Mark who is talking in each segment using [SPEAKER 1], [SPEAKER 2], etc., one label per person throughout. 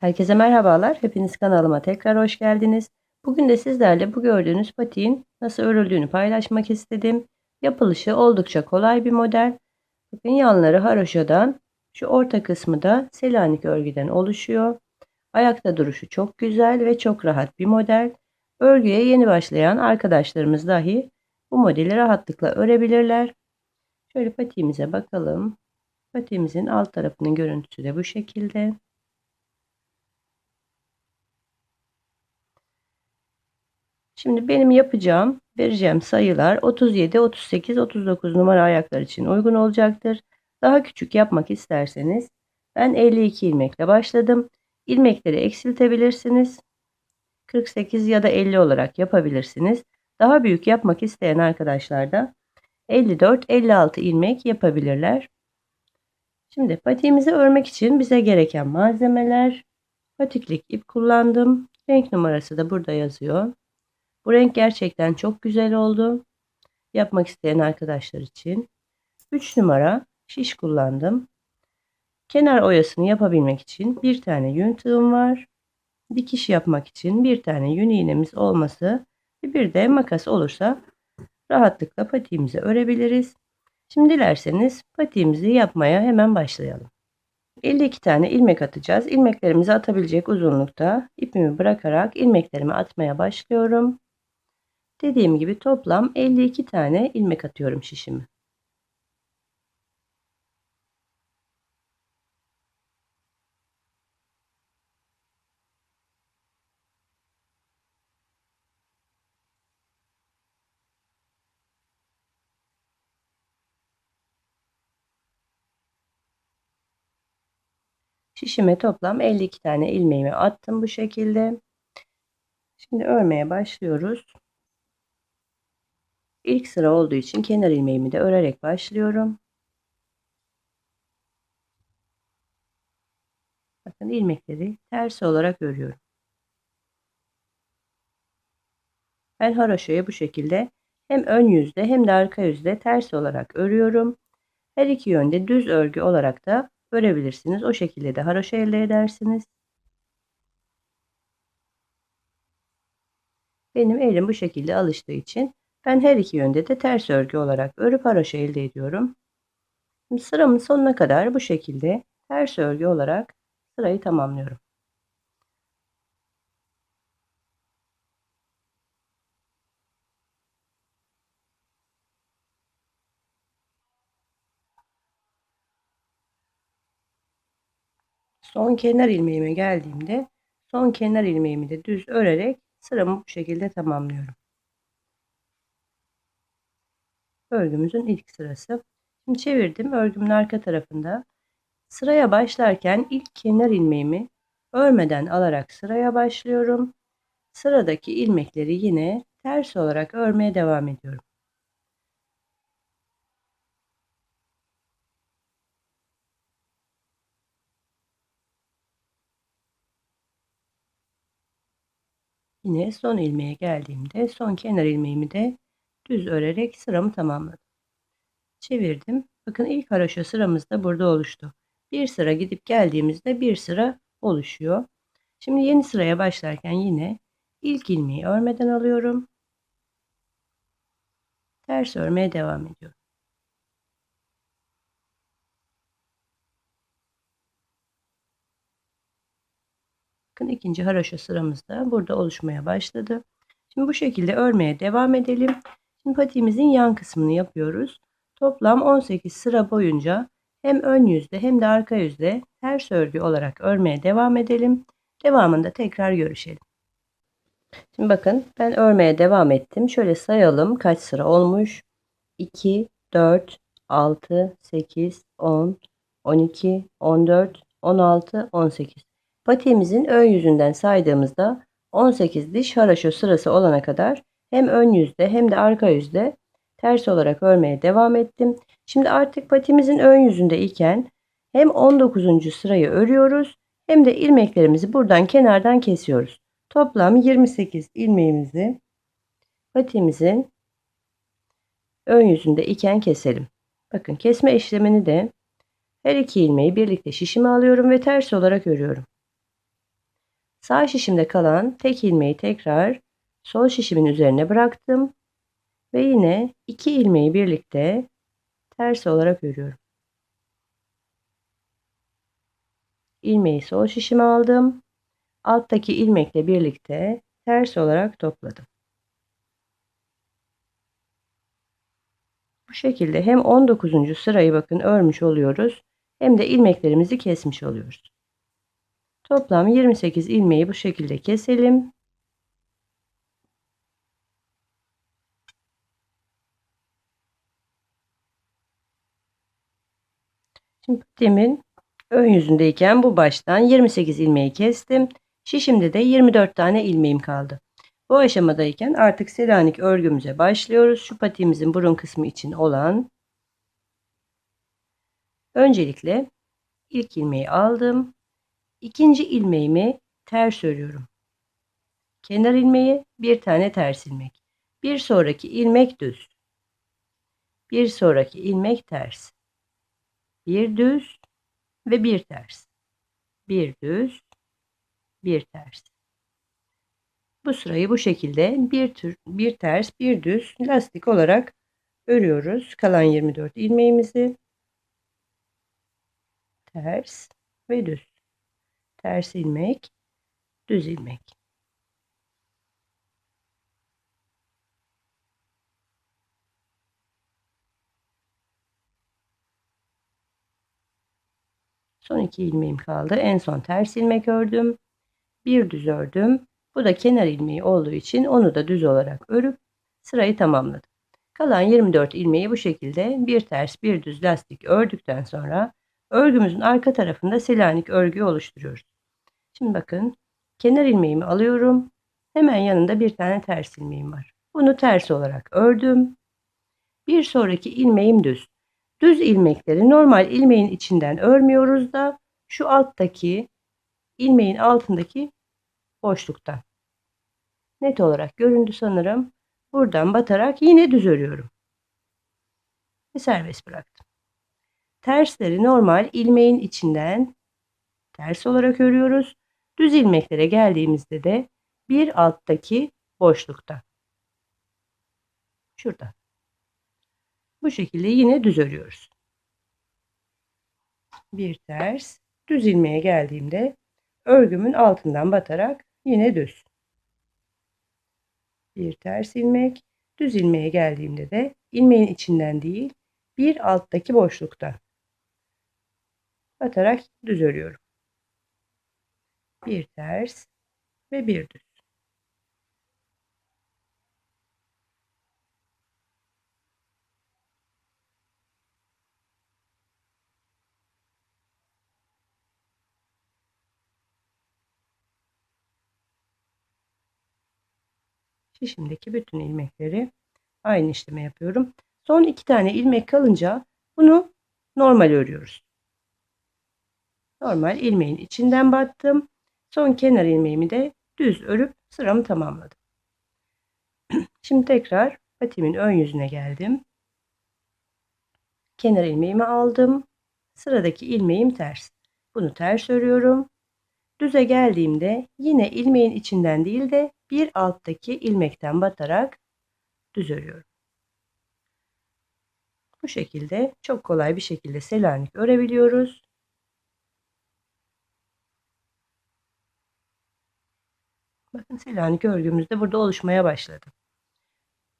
[SPEAKER 1] Herkese merhabalar. Hepiniz kanalıma tekrar hoş geldiniz. Bugün de sizlerle bu gördüğünüz patiğin nasıl örüldüğünü paylaşmak istedim. Yapılışı oldukça kolay bir model. Bakın yanları haroşadan, şu orta kısmı da selanik örgüden oluşuyor. Ayakta duruşu çok güzel ve çok rahat bir model. Örgüye yeni başlayan arkadaşlarımız dahi bu modeli rahatlıkla örebilirler. Şöyle patiğimize bakalım. Patiğimizin alt tarafının görüntüsü de bu şekilde. Şimdi benim yapacağım, vereceğim sayılar 37, 38, 39 numara ayaklar için uygun olacaktır. Daha küçük yapmak isterseniz ben 52 ilmekle başladım. İlmekleri eksiltebilirsiniz. 48 ya da 50 olarak yapabilirsiniz. Daha büyük yapmak isteyen arkadaşlar da 54-56 ilmek yapabilirler. Şimdi patiğimizi örmek için bize gereken malzemeler patiklik ip kullandım. Renk numarası da burada yazıyor. Bu renk gerçekten çok güzel oldu. Yapmak isteyen arkadaşlar için. 3 numara şiş kullandım. Kenar oyasını yapabilmek için bir tane yün tığım var. Dikiş yapmak için bir tane yün iğnemiz olması ve bir de makas olursa rahatlıkla patiğimizi örebiliriz. Şimdi dilerseniz patiğimizi yapmaya hemen başlayalım. 52 tane ilmek atacağız. İlmeklerimizi atabilecek uzunlukta ipimi bırakarak ilmeklerimi atmaya başlıyorum. Dediğim gibi toplam 52 tane ilmek atıyorum şişimi. Şişime toplam 52 tane ilmeğimi attım bu şekilde. Şimdi örmeye başlıyoruz. İlk sıra olduğu için kenar ilmeğimi de örerek başlıyorum. Bakın ilmekleri ters olarak örüyorum. Ben haroşayı bu şekilde hem ön yüzde hem de arka yüzde ters olarak örüyorum. Her iki yönde düz örgü olarak da örebilirsiniz. O şekilde de haroşa elde edersiniz. Benim elim bu şekilde alıştığı için ben her iki yönde de ters örgü olarak örüp haroşa elde ediyorum. Sıramın sonuna kadar bu şekilde ters örgü olarak sırayı tamamlıyorum. Son kenar ilmeğime geldiğimde son kenar ilmeğimi de düz örerek sıramı bu şekilde tamamlıyorum. Örgümüzün ilk sırası. Şimdi çevirdim örgümün arka tarafında. Sıraya başlarken ilk kenar ilmeğimi örmeden alarak sıraya başlıyorum. Sıradaki ilmekleri yine ters olarak örmeye devam ediyorum. Yine son ilmeğe geldiğimde son kenar ilmeğimi de düz örerek sıramı tamamladım. Çevirdim. Bakın ilk haroşa sıramız da burada oluştu. Bir sıra gidip geldiğimizde bir sıra oluşuyor. Şimdi yeni sıraya başlarken yine ilk ilmeği örmeden alıyorum. Ters örmeye devam ediyorum. Bakın ikinci haroşa sıramız da burada oluşmaya başladı. Şimdi bu şekilde örmeye devam edelim. Şimdi patiğimizin yan kısmını yapıyoruz. Toplam 18 sıra boyunca hem ön yüzde hem de arka yüzde ters örgü olarak örmeye devam edelim. Devamında tekrar görüşelim. Şimdi bakın ben örmeye devam ettim. Şöyle sayalım kaç sıra olmuş. 2, 4, 6, 8, 10, 12, 14, 16, 18. Patiğimizin ön yüzünden saydığımızda 18 diş haraşo sırası olana kadar hem ön yüzde hem de arka yüzde ters olarak örmeye devam ettim. Şimdi artık patimizin ön yüzünde iken hem 19. sırayı örüyoruz hem de ilmeklerimizi buradan kenardan kesiyoruz. Toplam 28 ilmeğimizi patimizin ön yüzünde iken keselim. Bakın kesme işlemini de her iki ilmeği birlikte şişime alıyorum ve ters olarak örüyorum. Sağ şişimde kalan tek ilmeği tekrar sol şişimin üzerine bıraktım ve yine iki ilmeği birlikte ters olarak örüyorum. ilmeği sol şişime aldım. Alttaki ilmekle birlikte ters olarak topladım. Bu şekilde hem 19. sırayı bakın örmüş oluyoruz hem de ilmeklerimizi kesmiş oluyoruz. Toplam 28 ilmeği bu şekilde keselim. Patiğimin ön yüzündeyken bu baştan 28 ilmeği kestim. Şişimde de 24 tane ilmeğim kaldı. Bu aşamadayken artık Selanik örgümüze başlıyoruz. Şu patiğimizin burun kısmı için olan öncelikle ilk ilmeği aldım. İkinci ilmeğimi ters örüyorum. Kenar ilmeği bir tane ters ilmek. Bir sonraki ilmek düz. Bir sonraki ilmek ters. Bir düz ve bir ters. Bir düz, bir ters. Bu sırayı bu şekilde bir tür bir ters, bir düz lastik olarak örüyoruz. Kalan 24 ilmeğimizi ters ve düz. Ters ilmek, düz ilmek. Son iki ilmeğim kaldı. En son ters ilmek ördüm. Bir düz ördüm. Bu da kenar ilmeği olduğu için onu da düz olarak örüp sırayı tamamladım. Kalan 24 ilmeği bu şekilde bir ters bir düz lastik ördükten sonra örgümüzün arka tarafında selanik örgü oluşturuyoruz. Şimdi bakın kenar ilmeğimi alıyorum. Hemen yanında bir tane ters ilmeğim var. Bunu ters olarak ördüm. Bir sonraki ilmeğim düz. Düz ilmekleri normal ilmeğin içinden örmüyoruz da şu alttaki ilmeğin altındaki boşluktan. Net olarak göründü sanırım. Buradan batarak yine düz örüyorum. Ve serbest bıraktım. Tersleri normal ilmeğin içinden ters olarak örüyoruz. Düz ilmeklere geldiğimizde de bir alttaki boşlukta. Şurada. Bu şekilde yine düz örüyoruz. Bir ters. Düz ilmeğe geldiğimde örgümün altından batarak yine düz. Bir ters ilmek. Düz ilmeğe geldiğimde de ilmeğin içinden değil bir alttaki boşlukta batarak düz örüyorum. Bir ters ve bir düz. Şişimdeki bütün ilmekleri aynı işlemi yapıyorum. Son iki tane ilmek kalınca bunu normal örüyoruz. Normal ilmeğin içinden battım. Son kenar ilmeğimi de düz örüp sıramı tamamladım. Şimdi tekrar patimin ön yüzüne geldim. Kenar ilmeğimi aldım. Sıradaki ilmeğim ters. Bunu ters örüyorum. Düze geldiğimde yine ilmeğin içinden değil de bir alttaki ilmekten batarak düz örüyorum. Bu şekilde çok kolay bir şekilde selanik örebiliyoruz. Bakın selanik örgümüz de burada oluşmaya başladı.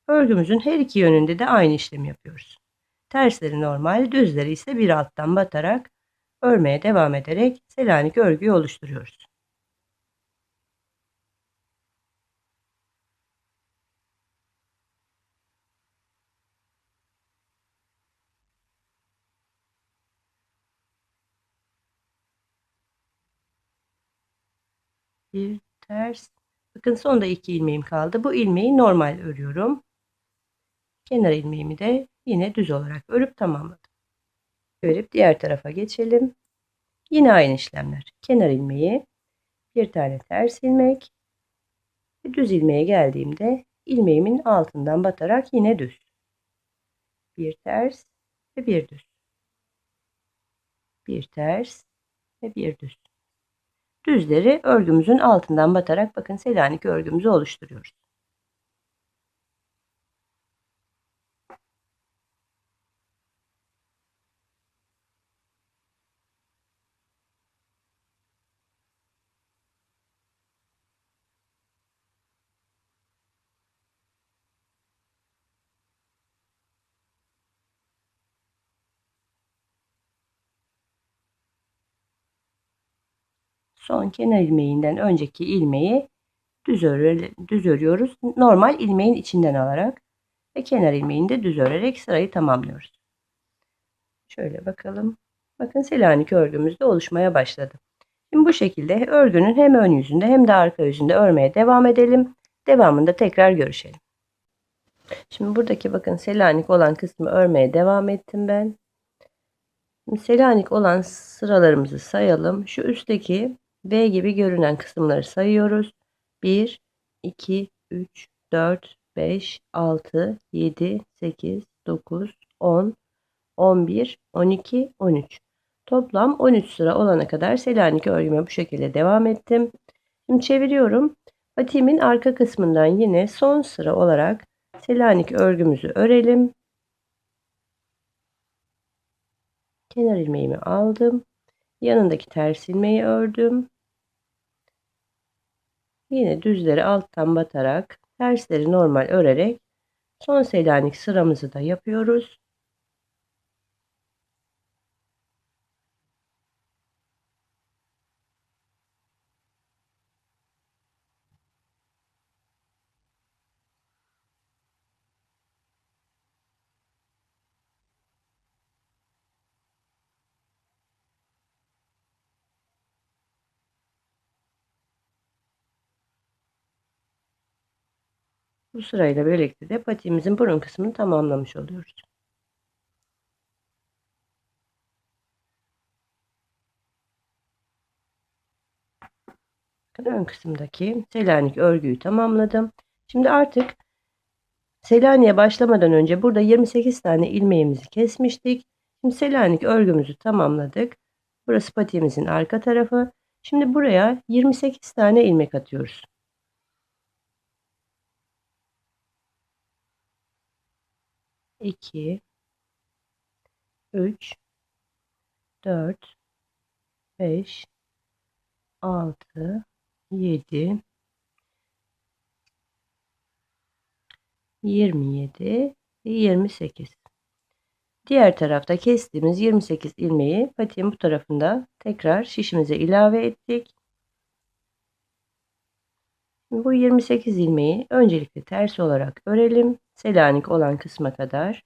[SPEAKER 1] Örgümüzün her iki yönünde de aynı işlemi yapıyoruz. Tersleri normal, düzleri ise bir alttan batarak örmeye devam ederek selanik örgüyü oluşturuyoruz. Bir ters. Bakın sonda iki ilmeğim kaldı. Bu ilmeği normal örüyorum. Kenar ilmeğimi de yine düz olarak örüp tamamladım. Örüp diğer tarafa geçelim. Yine aynı işlemler. Kenar ilmeği, bir tane ters ilmek ve düz ilmeğe geldiğimde ilmeğimin altından batarak yine düz. Bir ters ve bir düz. Bir ters ve bir düz. Düzleri örgümüzün altından batarak bakın Selanik örgümüzü oluşturuyoruz. Son kenar ilmeğinden önceki ilmeği düz, öre, düz örüyoruz. Normal ilmeğin içinden alarak ve kenar ilmeğini de düz örerek sırayı tamamlıyoruz. Şöyle bakalım. Bakın Selanik örgümüz de oluşmaya başladı. Şimdi bu şekilde örgünün hem ön yüzünde hem de arka yüzünde örmeye devam edelim. Devamında tekrar görüşelim. Şimdi buradaki bakın Selanik olan kısmı örmeye devam ettim ben. Selanik olan sıralarımızı sayalım. Şu üstteki V gibi görünen kısımları sayıyoruz. 1, 2, 3, 4, 5, 6, 7, 8, 9, 10, 11, 12, 13. Toplam 13 sıra olana kadar Selanik örgüme bu şekilde devam ettim. Şimdi çeviriyorum. Patiğimin arka kısmından yine son sıra olarak Selanik örgümüzü örelim. Kenar ilmeğimi aldım. Yanındaki ters ilmeği ördüm. Yine düzleri alttan batarak tersleri normal örerek son selanik sıramızı da yapıyoruz. Bu sırayla birlikte de patiğimizin burun kısmını tamamlamış oluyoruz. Ön kısımdaki Selanik örgüyü tamamladım. Şimdi artık Selanik'e başlamadan önce burada 28 tane ilmeğimizi kesmiştik. Şimdi Selanik örgümüzü tamamladık. Burası patiğimizin arka tarafı. Şimdi buraya 28 tane ilmek atıyoruz. 2 3 4 5 6 7 27 ve 28. Diğer tarafta kestiğimiz 28 ilmeği patiğin bu tarafında tekrar şişimize ilave ettik. Bu 28 ilmeği öncelikle ters olarak örelim. Selanik olan kısma kadar.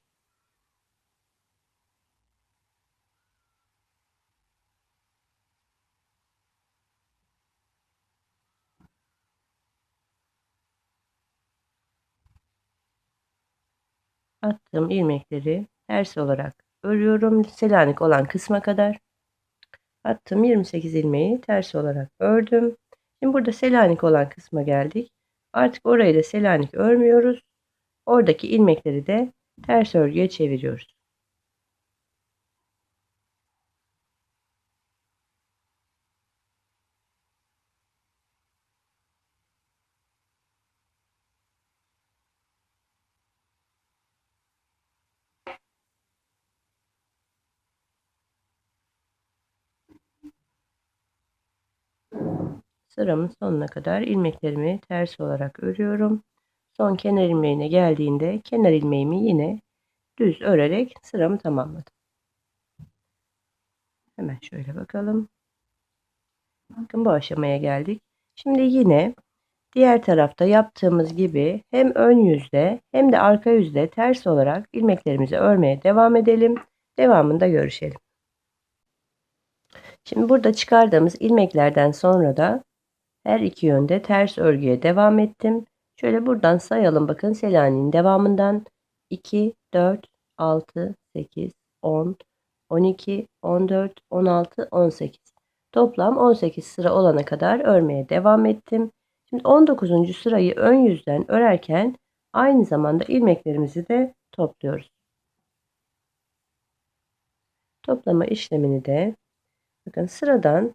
[SPEAKER 1] Attığım ilmekleri ters olarak örüyorum. Selanik olan kısma kadar. Attım 28 ilmeği ters olarak ördüm. Şimdi burada Selanik olan kısma geldik. Artık orayı da Selanik örmüyoruz. Oradaki ilmekleri de ters örgüye çeviriyoruz. Sıramın sonuna kadar ilmeklerimi ters olarak örüyorum. Son kenar ilmeğine geldiğinde kenar ilmeğimi yine düz örerek sıramı tamamladım. Hemen şöyle bakalım. Bakın bu aşamaya geldik. Şimdi yine diğer tarafta yaptığımız gibi hem ön yüzde hem de arka yüzde ters olarak ilmeklerimizi örmeye devam edelim. Devamında görüşelim. Şimdi burada çıkardığımız ilmeklerden sonra da her iki yönde ters örgüye devam ettim. Şöyle buradan sayalım bakın Selanik'in devamından 2, 4, 6, 8, 10, 12, 14, 16, 18. Toplam 18 sıra olana kadar örmeye devam ettim. Şimdi 19. sırayı ön yüzden örerken aynı zamanda ilmeklerimizi de topluyoruz. Toplama işlemini de bakın sıradan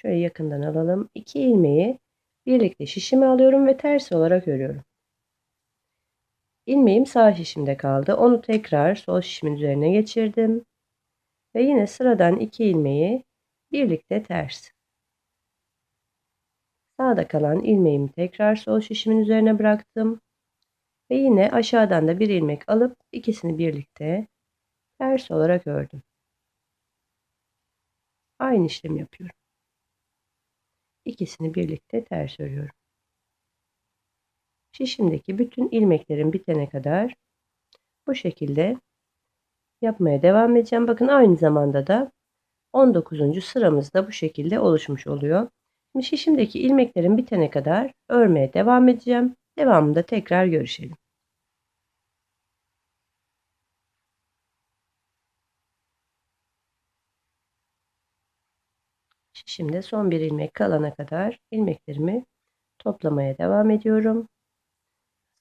[SPEAKER 1] Şöyle yakından alalım. 2 ilmeği birlikte şişime alıyorum ve ters olarak örüyorum. İlmeğim sağ şişimde kaldı. Onu tekrar sol şişimin üzerine geçirdim. Ve yine sıradan 2 ilmeği birlikte ters. Sağda kalan ilmeğimi tekrar sol şişimin üzerine bıraktım. Ve yine aşağıdan da bir ilmek alıp ikisini birlikte ters olarak ördüm. Aynı işlemi yapıyorum. İkisini birlikte ters örüyorum. Şişimdeki bütün ilmeklerin bitene kadar bu şekilde yapmaya devam edeceğim. Bakın aynı zamanda da 19. sıramızda bu şekilde oluşmuş oluyor. Şimdi şişimdeki ilmeklerin bitene kadar örmeye devam edeceğim. Devamında tekrar görüşelim. Şişimde son bir ilmek kalana kadar ilmeklerimi toplamaya devam ediyorum.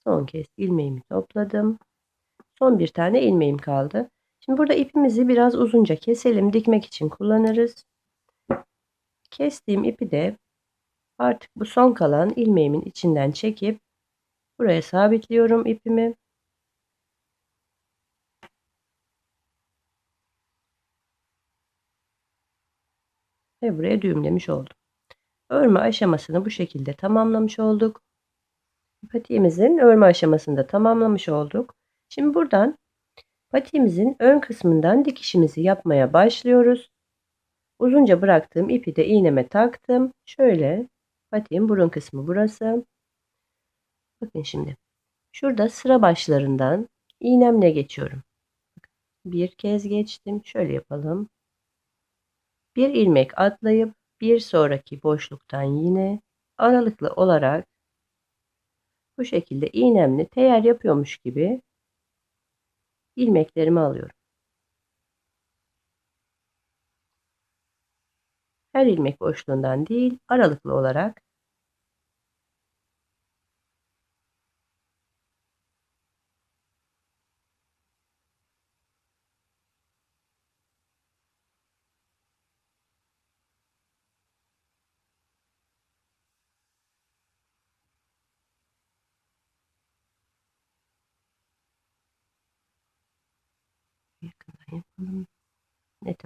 [SPEAKER 1] Son kez ilmeğimi topladım. Son bir tane ilmeğim kaldı. Şimdi burada ipimizi biraz uzunca keselim. Dikmek için kullanırız. Kestiğim ipi de artık bu son kalan ilmeğimin içinden çekip buraya sabitliyorum ipimi. Ve buraya düğümlemiş oldum. Örme aşamasını bu şekilde tamamlamış olduk. Patiğimizin örme aşamasını da tamamlamış olduk. Şimdi buradan patiğimizin ön kısmından dikişimizi yapmaya başlıyoruz. Uzunca bıraktığım ipi de iğneme taktım. Şöyle patiğin burun kısmı burası. Bakın şimdi. Şurada sıra başlarından iğnemle geçiyorum. Bir kez geçtim. Şöyle yapalım. Bir ilmek atlayıp bir sonraki boşluktan yine aralıklı olarak bu şekilde iğnemle teyer yapıyormuş gibi ilmeklerimi alıyorum. Her ilmek boşluğundan değil, aralıklı olarak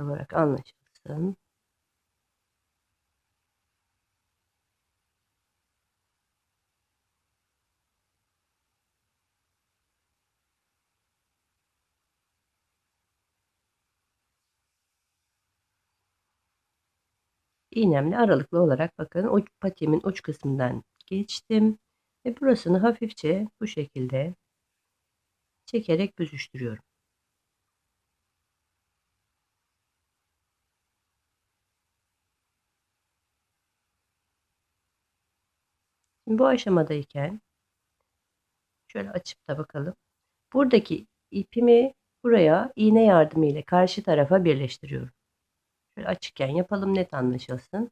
[SPEAKER 1] olarak anlaşılsın. iğnemle aralıklı olarak bakın uç patiğimin uç kısmından geçtim ve burasını hafifçe bu şekilde çekerek büzüştürüyorum. Bu aşamadayken şöyle açıp da bakalım. Buradaki ipimi buraya iğne yardımıyla karşı tarafa birleştiriyorum. Şöyle açıkken yapalım net anlaşılsın.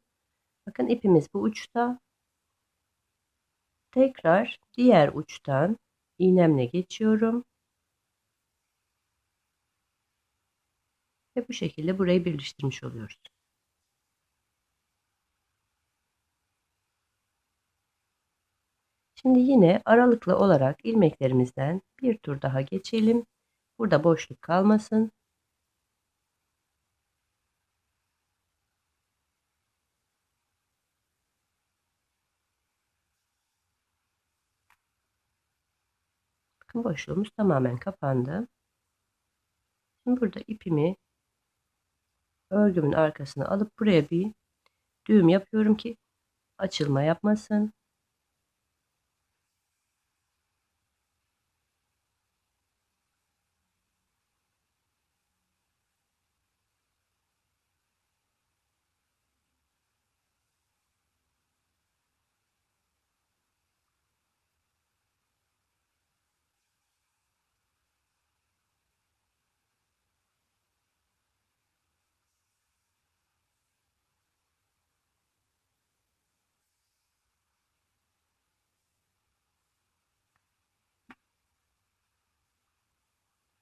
[SPEAKER 1] Bakın ipimiz bu uçta. Tekrar diğer uçtan iğnemle geçiyorum. Ve bu şekilde burayı birleştirmiş oluyoruz. Şimdi yine aralıklı olarak ilmeklerimizden bir tur daha geçelim. Burada boşluk kalmasın. Bakın boşluğumuz tamamen kapandı. Şimdi burada ipimi örgümün arkasına alıp buraya bir düğüm yapıyorum ki açılma yapmasın.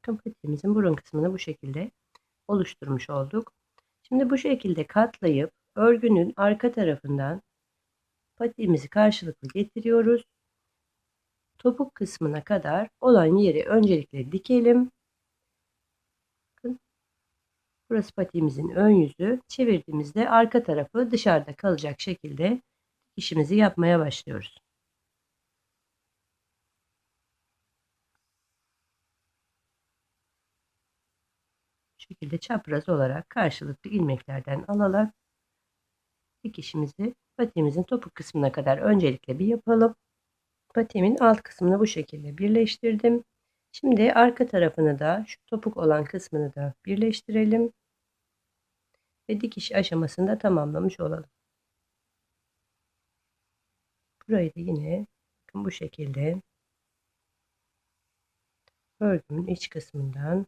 [SPEAKER 1] Patiğimizin burun kısmını bu şekilde oluşturmuş olduk. Şimdi bu şekilde katlayıp örgünün arka tarafından patiğimizi karşılıklı getiriyoruz. Topuk kısmına kadar olan yeri öncelikle dikelim. Bakın. Burası patiğimizin ön yüzü. Çevirdiğimizde arka tarafı dışarıda kalacak şekilde işimizi yapmaya başlıyoruz. Şekilde çapraz olarak karşılıklı ilmeklerden alarak dikişimizi patiğimizin topuk kısmına kadar öncelikle bir yapalım. Patiğimin alt kısmını bu şekilde birleştirdim. Şimdi arka tarafını da şu topuk olan kısmını da birleştirelim. Ve dikiş aşamasında tamamlamış olalım. Burayı da yine bakın bu şekilde örgümün iç kısmından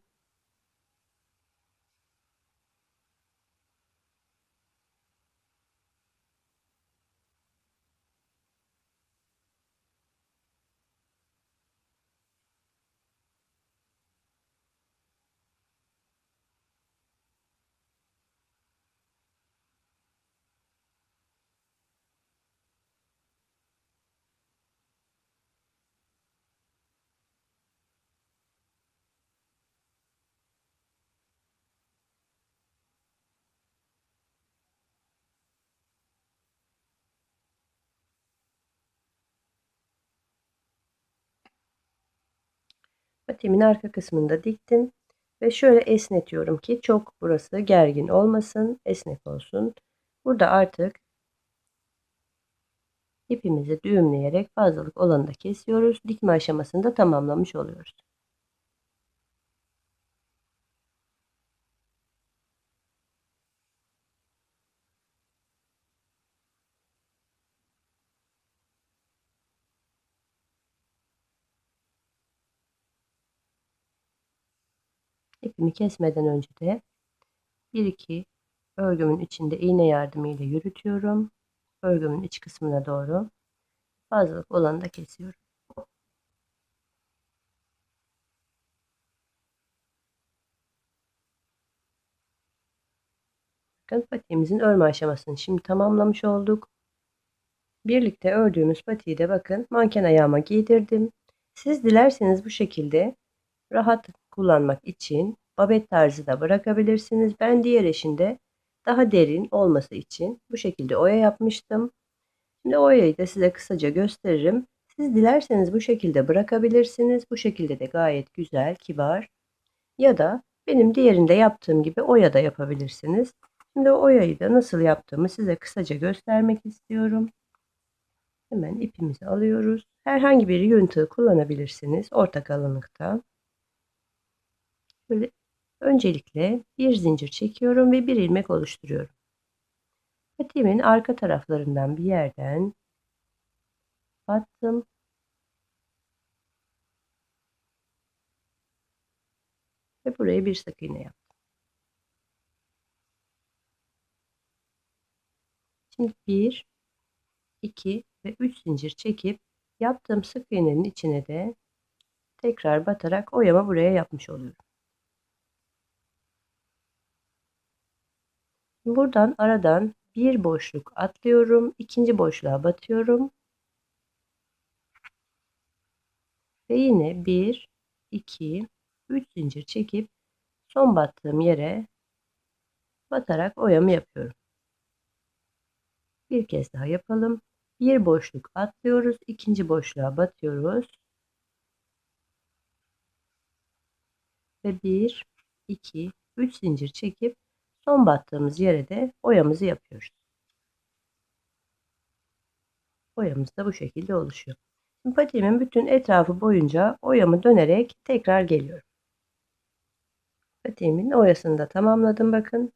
[SPEAKER 1] patiğimin arka kısmında diktim. Ve şöyle esnetiyorum ki çok burası gergin olmasın, esnek olsun. Burada artık ipimizi düğümleyerek fazlalık olanı da kesiyoruz. Dikme aşamasında tamamlamış oluyoruz. İpimi kesmeden önce de 1-2 örgümün içinde iğne yardımıyla yürütüyorum. Örgümün iç kısmına doğru fazlalık olanı da kesiyorum. Bakın patiğimizin örme aşamasını şimdi tamamlamış olduk. Birlikte ördüğümüz patiği de bakın manken ayağıma giydirdim. Siz dilerseniz bu şekilde rahat kullanmak için babet tarzı da bırakabilirsiniz. Ben diğer eşinde daha derin olması için bu şekilde oya yapmıştım. Şimdi oyayı da size kısaca gösteririm. Siz dilerseniz bu şekilde bırakabilirsiniz. Bu şekilde de gayet güzel, kibar. Ya da benim diğerinde yaptığım gibi oya da yapabilirsiniz. Şimdi oyayı da nasıl yaptığımı size kısaca göstermek istiyorum. Hemen ipimizi alıyoruz. Herhangi bir tığı kullanabilirsiniz. Orta kalınlıkta. Böyle öncelikle bir zincir çekiyorum ve bir ilmek oluşturuyorum. Patiğimin arka taraflarından bir yerden battım. Ve buraya bir sık iğne yaptım. Şimdi 1, 2 ve 3 zincir çekip yaptığım sık iğnenin içine de tekrar batarak oyama buraya yapmış oluyorum. Buradan aradan bir boşluk atlıyorum. ikinci boşluğa batıyorum. Ve yine 1, 2, 3 zincir çekip son battığım yere batarak oyamı yapıyorum. Bir kez daha yapalım. Bir boşluk atlıyoruz. ikinci boşluğa batıyoruz. Ve 1, 2, 3 zincir çekip son battığımız yere de oyamızı yapıyoruz. Oyamız da bu şekilde oluşuyor. Şimdi patiğimin bütün etrafı boyunca oyamı dönerek tekrar geliyorum. Patiğimin oyasını da tamamladım bakın.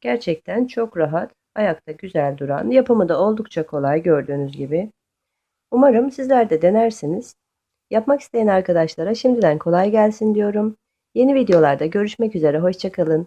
[SPEAKER 1] Gerçekten çok rahat, ayakta güzel duran, yapımı da oldukça kolay gördüğünüz gibi. Umarım sizler de denersiniz. Yapmak isteyen arkadaşlara şimdiden kolay gelsin diyorum. Yeni videolarda görüşmek üzere, hoşçakalın.